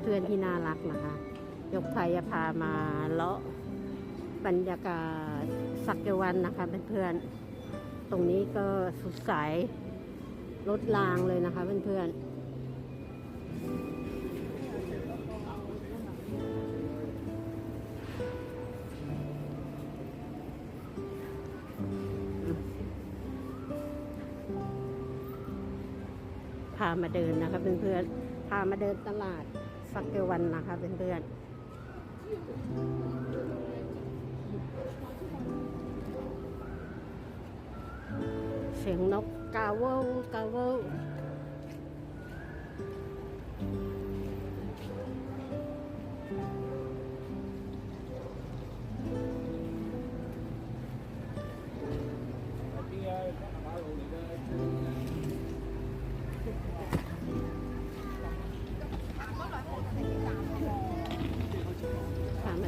เพื่อนที่น่ารักนะคะ ยกไทยพามาเลาะบรรยากาศสักวันนะคะเพื่อนๆ ตรงนี้ก็สุดสายรถรางเลยนะคะเพื่อนๆพามาเดินนะคะเพื่อนๆพามาเดินตลาด สักยวันนะคะเพื่อนๆเสียงนกกาเวลกาเวล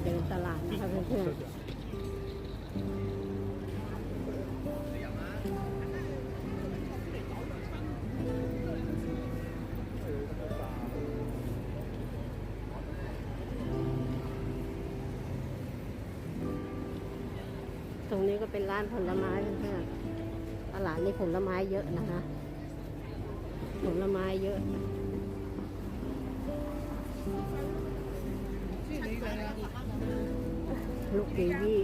เดินตลาดนะคะเพื่อนตรงนี้ก็เป็นร้านผลไม้เพื่อนตลาดนี้ผลไม้เยอะนะคะ ผลไม้เยอะชื่อนี้เลู ลูกเบบี้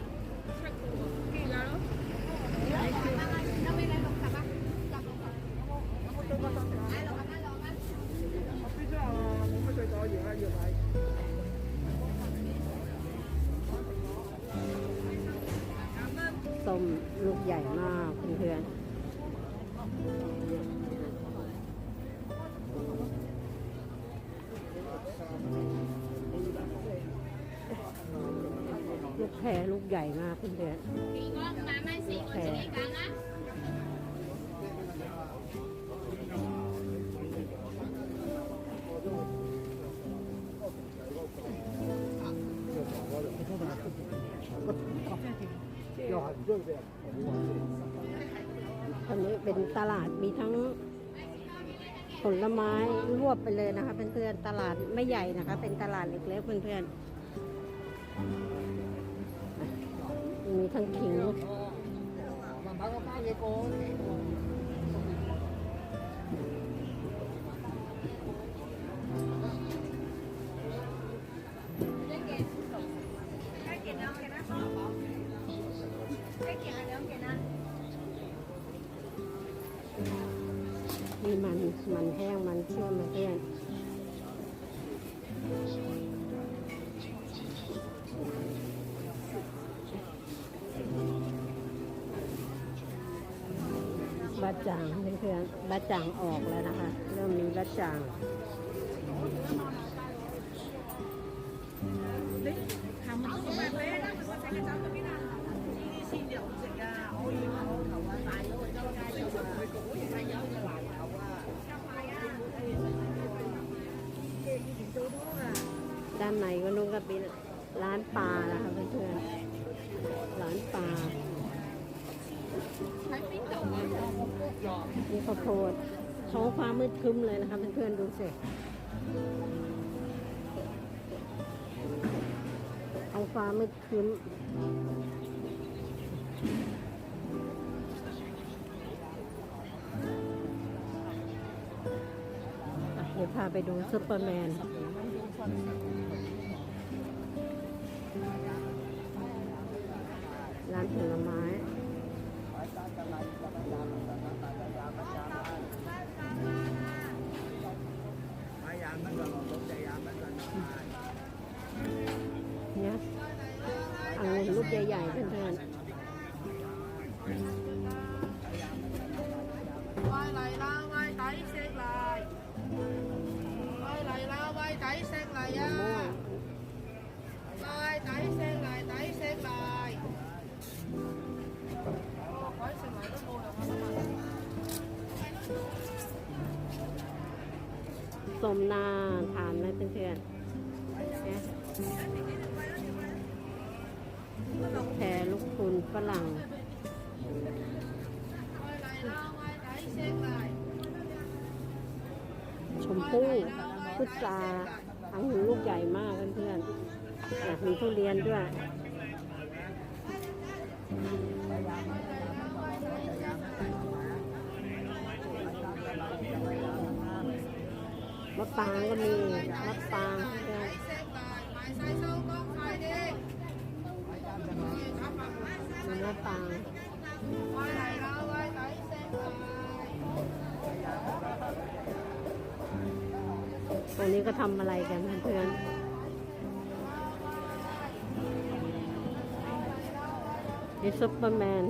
ต้มลูกใหญ่มาก ลูกแพรลูกใหญ่มากเพื่อน Chị có mà mai xí của chị cần á ๆอันนี้เป็นตลาดมีทั้งผลไม้รวบไปเลยนะคะเพื่อนๆตลาดไม่ใหญ่นะคะ เป็นตลาดเล็กๆเพื่อนๆ ทั้งขิงมีมันมันแห้งมันเชื่อมมาเพื่อะจ่างเพื่อนๆบะจ่างออกแล้วนะคะ เริ่มมีบะจ่างด้านในก็นุ่งก็เป็นร้านปลานะคะเพื่อนๆร้านปลา มีข้าวโพดท้องฟ้ามืดครึ้มเลยนะคะเพื่อนๆดูสิท้องฟ้ามืดครึ้มเดี๋ยวพาไปดูซูเปอร์แมนร้านผลไม้ องุ่นลูกใหญ่ๆเพื่อน quay lại la quay đẩy xét lại quay lại la quay đẩy xét lại ๆมะม่วง á quay đẩy xét lại đẩy xét lại Ờ, quay xét lại nó mua được không các bạn ส้มนาทานนะเพื่อนๆเนี่ย แพรลูกคุณฝรั่งชมพู่พุทราองุ่นญ่มากเพื่อนๆมีทุเรียนด้วยมะปางก็มีมะปางเพื่อ มีมะปางตรงนี้ก็ทำอะไรกันเพื่อนนี่ซุปเปอร์แมน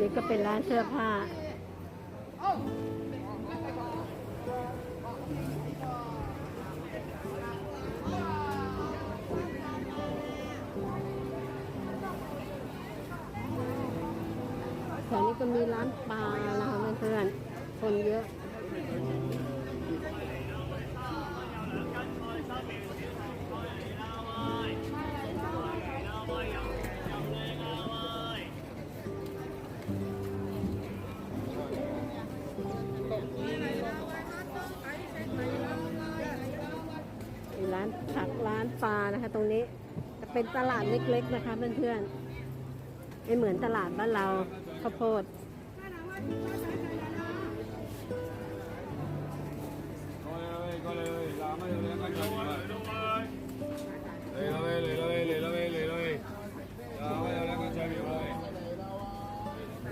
นี่ก็เป็นร้านเสื้อผ้า แถวนี้ก็มีร้านปลานะคะเพื่อนๆคนเยอะมีร้านผักร้านปลานะคะ ตรงนี้จะเป็นตลาดเล็กๆนะคะเพื่อนๆไม่เหมือนตลาดบ้านเรา ข้าวโพด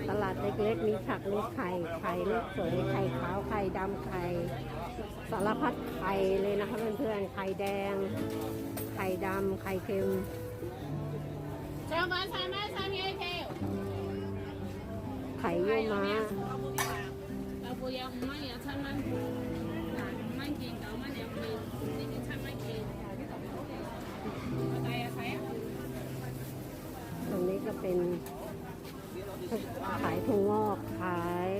ตลาดเล็กๆ มีผัก มีไข่ ไข่ลูกสวยไข่ขาว ไข่ดำ ไข่ สารพัดไข่เลยนะคะเพื่อนๆ ไข่แดง ไข่ดำ ไข่เค็มเช้ามาเช้าม โยมาตรงนี้ก็เป็นขายถุงวงอกขาย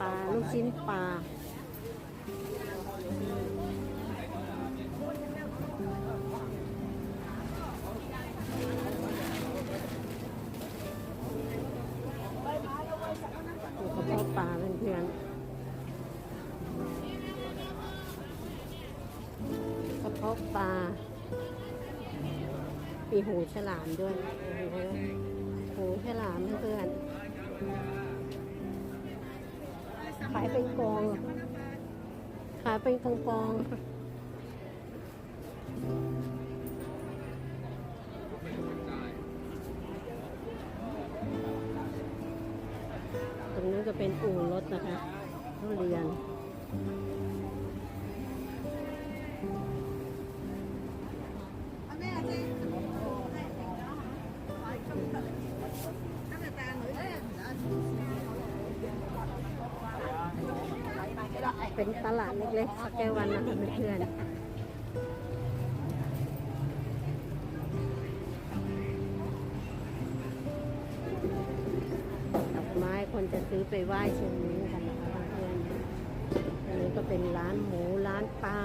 ปลาลูกชิ้นปลา กปลา มีหูฉลามด้วยโอ้โหหูฉลามเพื่อนขายเป็นกอง ขายเป็นกองกองตรงนั้นก็เป็นอู่รถนะคะทุเรียน เป็นตลาดเล็กๆสักแก้ววันนะคะเพื่อนๆดอกไม้คนจะซื้อไปไหว้เชียงนี้กันนะคะเพื่อนๆอันนี้ก็เป็นร้านหมูร้านปลา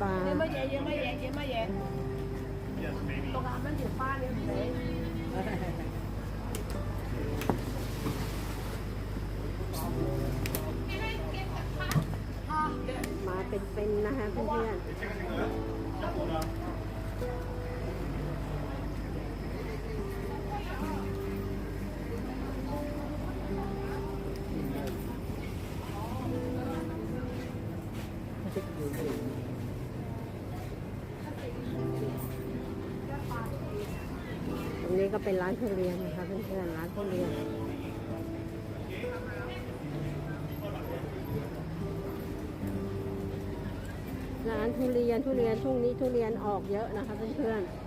ปลา Gì mới vậy, gì mới vậy, gì mới vậy? Con làm bánh gì pha đi, để มาเป็นๆนะคะเพื่อนๆ ก็เป็นร้านทุเรียนนะคะเพื่อนๆร้านทุเรียนร้านทุเรียนทุเรียนช่วงนี้ทุเรียนออกเยอะนะคะเพื่อนๆ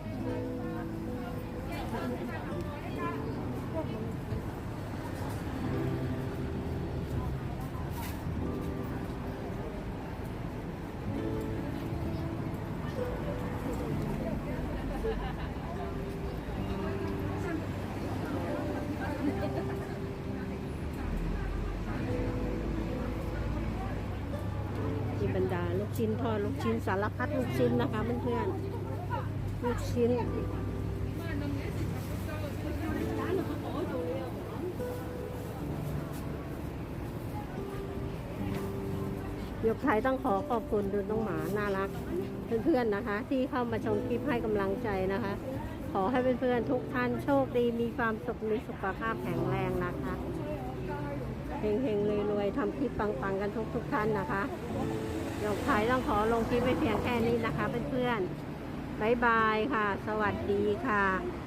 บรรดาลูกชิ้นทอดลูกชิ้นสารพัดลูกชิ้นนะคะเพื่อนๆลูกชิ้นยกไทยต้องขอขอบคุณดูน้องหมาน่ารักเพื่อนๆนะคะ ที่เข้ามาชมคลิปให้กำลังใจนะคะ ขอให้เพื่อนๆทุกท่านโชคดีมีความสุขมีสุขภาพแข็งแรงนะคะเฮงๆรวยๆทำคลิปปังๆกันทุกๆท่านนะคะ ยกไทยต้องขอลงคลิปไว้เพียงแค่นี้นะคะเพื่อนๆบายบายค่ะ สวัสดีค่ะ